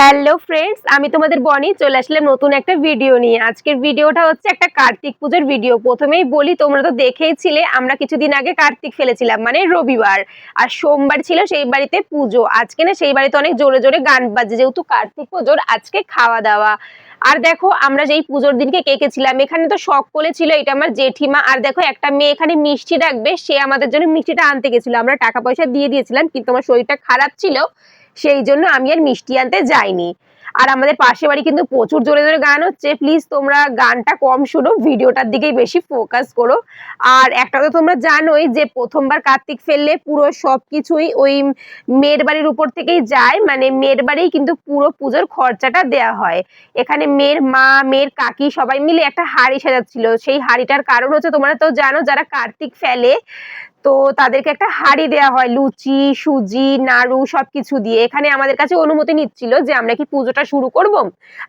Hello friends, আমি তোমাদের বনি, চলে আসলাম নতুন একটা ভিডিও নিয়ে। আজকের ভিডিওটা হচ্ছে একটা কার্তিক পুজোর ভিডিও। প্রথমেই বলি, তোমরা তো দেখেইছিলে, আমরা কিছুদিন আগে কার্তিক ফেলেছিলাম মানে রবিবার। আর সোমবার ছিল সেই বাড়িতে পুজো। আজকে না সেই বাড়িতে অনেক জোরে জোরে গান বাজে যেহেতু কার্তিক পুজোর আজকে খাওয়া দাওয়া আর দেখো, আমরা যেই পুজোর দিনকে কেকেছিলাম, এখানে তো করে ছিল, এটা আমার জেঠিমা। আর দেখো, একটা মেয়ে এখানে মিষ্টি রাখবে, সে আমাদের জন্য মিষ্টিটা আনতে গেছিল। আমরা টাকা পয়সা দিয়ে দিয়েছিলাম, কিন্তু আমার শরীরটা খারাপ ছিল। সেই জন্য আমি আর মিষ্টি আনতে যাইনি। আর আমাদের পাশে বাড়ি কিন্তু প্রচুর জোরে জোরে গান হচ্ছে। প্লিজ তোমরা গানটা কম শুনো, ভিডিওটার দিকেই বেশি ফোকাস করো। আর একটা তো তোমরা জানোই যে প্রথমবার কার্তিক ফেললে পুরো সব কিছুই ওই মেয়ের বাড়ির উপর থেকেই যায়। মানে মেয়ের বাড়ি কিন্তু পুরো পুজোর খরচাটা দেয়া হয়। এখানে মেয়ের মা, মেয়ের কাকি সবাই মিলে একটা হাড়ি সাজাচ্ছিল। সেই হাড়িটার কারণ হচ্ছে তোমরা তো জানো, যারা কার্তিক ফেলে তো তাদেরকে একটা হাড়ি দেওয়া হয়, লুচি, সুজি, নাড়ু সবকিছু দিয়ে। এখানে আমাদের কাছে অনুমতি নিচ্ছিল যে আমরা কি পুজোটা শুরু করব?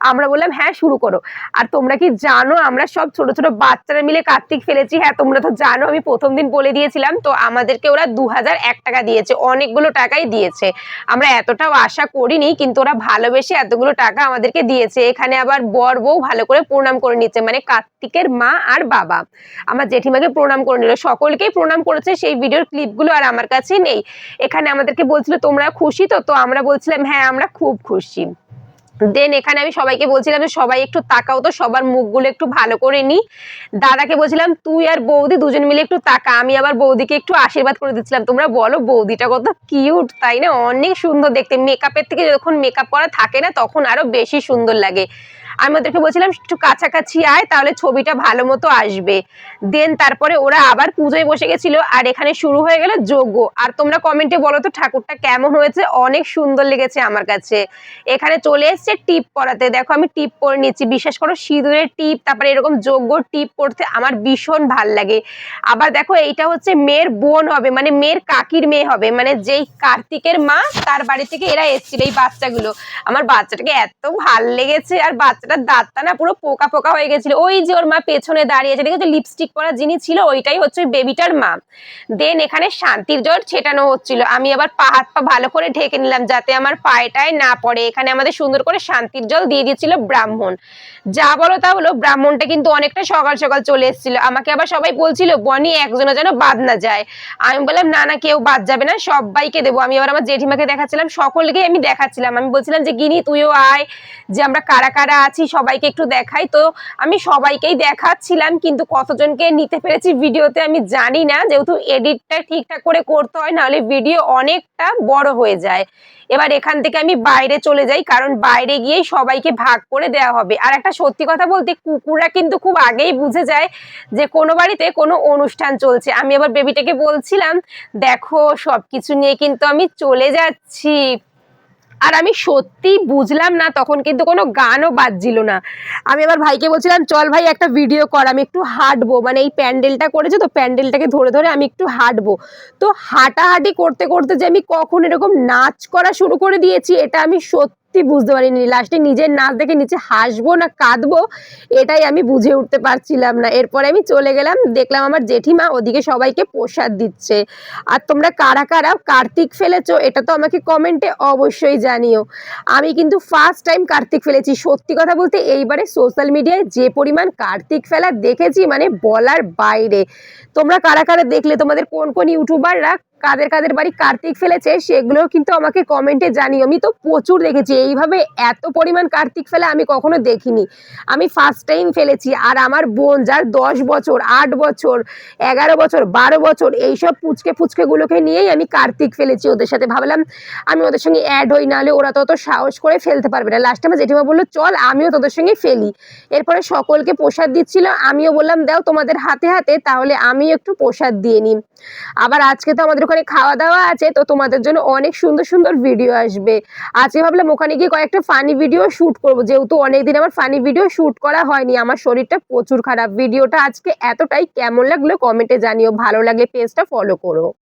আমরা বললাম হ্যাঁ শুরু করো। আর তোমরা কি জানো, আমরা সব ছোট ছোট বাচ্চারা মিলে কার্তিক ফেলেছি। হ্যাঁ তোমরা তো জানো, আমি প্রথম দিন বলে দিয়েছিলাম। তো আমাদেরকে ওরা দু হাজার এক টাকা দিয়েছে, অনেকগুলো টাকাই দিয়েছে। আমরা এতটাও আশা করিনি, কিন্তু ওরা ভালোবেসে এতগুলো টাকা আমাদেরকে দিয়েছে। এখানে আবার বর বউ ভালো করে প্রণাম করে নিচ্ছে মানে কার্তিকের মা আর বাবা। আমার জেঠিমাকে প্রণাম করে নিল। সকলকেই প্রণাম করেছে সেই ভিডিওর ক্লিপগুলো আর আমার কাছে নেই। এখানে আমাদেরকে বলছিল, তোমরা খুশি তো? তো আমরা বলছিলাম হ্যাঁ আমরা খুব খুশি। দেন এখানে আমি সবাইকে বলছিলাম যে, সবাই একটু তাকাও তো, সবার মুখগুলো একটু ভালো করে নি। দাদাকে বলছিলাম, তুই আর বৌদি দুজন মিলে একটু তাকা। আমি আবার বৌদিকে একটু আশীর্বাদ করে দিচ্ছিলাম, তোমরা বলো, বৌদিটা কত কিউট তাই না? অনেক সুন্দর দেখতে। মেকআপের থেকে যখন মেকআপ করা থাকে না, তখন আরও বেশি সুন্দর লাগে। আমি ওদেরকে বলছিলাম, একটু কাছাকাছি আয়, তাহলে ছবিটা ভালো মতো আসবে। দেন তারপরে ওরা আবার পুজোয় বসে গেছিল, আর এখানে শুরু হয়ে গেল যজ্ঞ আর তোমরা কমেন্টে বলো তো, ঠাকুরটা কেমন হয়েছে? অনেক সুন্দর লেগেছে আমার কাছে। এখানে চলে এসছে টিপ পরাতে। দেখো, আমি টিপ পরে নিচ্ছি। বিশেষ করো, সিঁদুরের টিপ, তারপরে এরকম যজ্ঞ টিপ পরতে আমার ভীষণ ভালো লাগে। আবার দেখো, এইটা হচ্ছে মেয়ের বোন হবে মানে মেয়ের কাকির মেয়ে হবে। মানে যেই কার্তিকের মা, তার বাড়ি থেকে এরা এসেছিল এই বাচ্চাগুলো। আমার বাচ্চাটাকে এত ভালো লেগেছে, আর বাচ্চাটার দাঁতটা না পুরো পোকা পোকা হয়ে গেছিল। ওই যে ওর মা পেছনে দাঁড়িয়েছে, দেখেছ? লিপস্টিক পরা যিনি ছিল, ওইটাই হচ্ছে বেবিটার মা। দেন এখানে শান্তির জল ছেটানো হচ্ছিল। আমি আবার পা, হাত পা ভালো করে ঢেকে নিলাম যাতে আমার পায়েটায় না পড়ে। এখানে আমাদের সুন্দর করে শান্তির জল দিয়ে দিয়েছিল ব্রাহ্মণ। যা বলো তা হলো ব্রাহ্মণটা কিন্তু অনেকটা সকাল সকাল চলে এসেছিল। আমাকে আবার সবাই বলছিল, বনি একজনের যেন বাদ না যায়। আমি বললাম, না না, কেউ বাদ যাবে না, সবাইকে দেবো। আমি আবার আমার জেঠিমাকে দেখাচ্ছিলাম, সকলকেই আমি দেখাচ্ছিলাম। আমি বলছিলাম যে, গিনি, তুইও আয় যে, আমরা কারা কারা আছি সবাইকে একটু দেখাই। তো আমি সবাইকেই দেখাচ্ছিলাম, কিন্তু কতজনকে নিতে পেরেছি ভিডিওতে আমি জানি না। যেহেতু এডিটটা ঠিকঠাক করে করতে হয়, নাহলে ভিডিও অনেকটা বড় হয়ে যায়। এবার এখান থেকে আমি বাইরে চলে যাই, কারণ বাইরে গিয়েই সবাইকে ভাগ করে দেওয়া হবে। আর একটা সত্যি কথা বলতে, কুকুররা কিন্তু খুব আগেই বুঝে যায় যে কোনো বাড়িতে কোনো অনুষ্ঠান চলছে। আমি আবার বেবিটাকে বলছিলাম, দেখো সব কিছু নিয়ে কিন্তু আমি চলে যাচ্ছি। আর আমি সত্যি বুঝলাম না তখন কিন্তু কোনো গানও বাজছিল না। আমি আমার ভাইকে বলছিলাম, চল ভাই একটা ভিডিও কর, আমি একটু হাঁটবো। মানে এই প্যান্ডেলটা করেছে তো, প্যান্ডেলটাকে ধরে ধরে আমি একটু হাঁটবো। তো হাঁটাহাঁটি করতে করতে যে আমি কখন এরকম নাচ করা শুরু করে দিয়েছি, এটা আমি সত্যি বুঝতে পারিনি। লাস্টে নিজের নাচ দেখে নিচে হাসবো না কাঁদবো, এটাই আমি বুঝে উঠতে পারছিলাম না। এরপরে আমি চলে গেলাম, দেখলাম আমার জেঠিমা ওদিকে সবাইকে প্রসাদ দিচ্ছে। আর তোমরা কারা কারা কার্তিক ফেলেছো, এটা তো আমাকে কমেন্টে অবশ্যই জানিও। আমি কিন্তু ফার্স্ট টাইম কার্তিক ফেলেছি। সত্যি কথা বলতে এইবারে সোশ্যাল মিডিয়ায় যে পরিমাণ কার্তিক ফেলা দেখেছি মানে বলার বাইরে। তোমরা কারা কারা দেখলে? তোমাদের কোন কোন ইউটিউবাররা কাদের কাদের বাড়ি কার্তিক ফেলেছে সেগুলো কিন্তু আমাকে কমেন্টে জানিও। আমি তো প্রচুর দেখেছি, এইভাবে এত পরিমাণ কার্তিক ফেলে আমি কখনো দেখিনি। আমি ফার্স্ট টাইম ফেলেছি আর আমার বোন যার দশ বছর, আট বছর, এগারো বছর, বারো বছর, এইসব পুচকে ফুচকেগুলোকে নিয়েই আমি কার্তিক ফেলেছি ওদের সাথে। ভাবলাম আমি ওদের সঙ্গে অ্যাড হই, নাহলে ওরা তত সাহস করে ফেলতে পারবে না। লাস্টে আমার জেঠিমা বলল, চল আমিও তোদের সঙ্গে ফেলি। এরপরে সকলকে প্রসাদ দিচ্ছিল, আমিও বললাম, দাও তোমাদের হাতে হাতে, তাহলে আমি একটু প্রসাদ দিয়ে নিই। আবার আজকে তো আমাদের ওখানে খাওয়া দাওয়া আছে, তো তোমাদের জন্য অনেক সুন্দর সুন্দর ভিডিও আসবে। আজকে ভাবলাম ওখানে গিয়ে কয়েকটা ফানি ভিডিও শ্যুট করব, যেহেতু অনেকদিন আমার ফানি ভিডিও শ্যুট করা হয়নি, আমার শরীরটা প্রচুর খারাপ। ভিডিওটা আজকে এতটাই কেমন লাগল কমেন্টে জানিও, ভালো লাগলে পেজটা ফলো করো।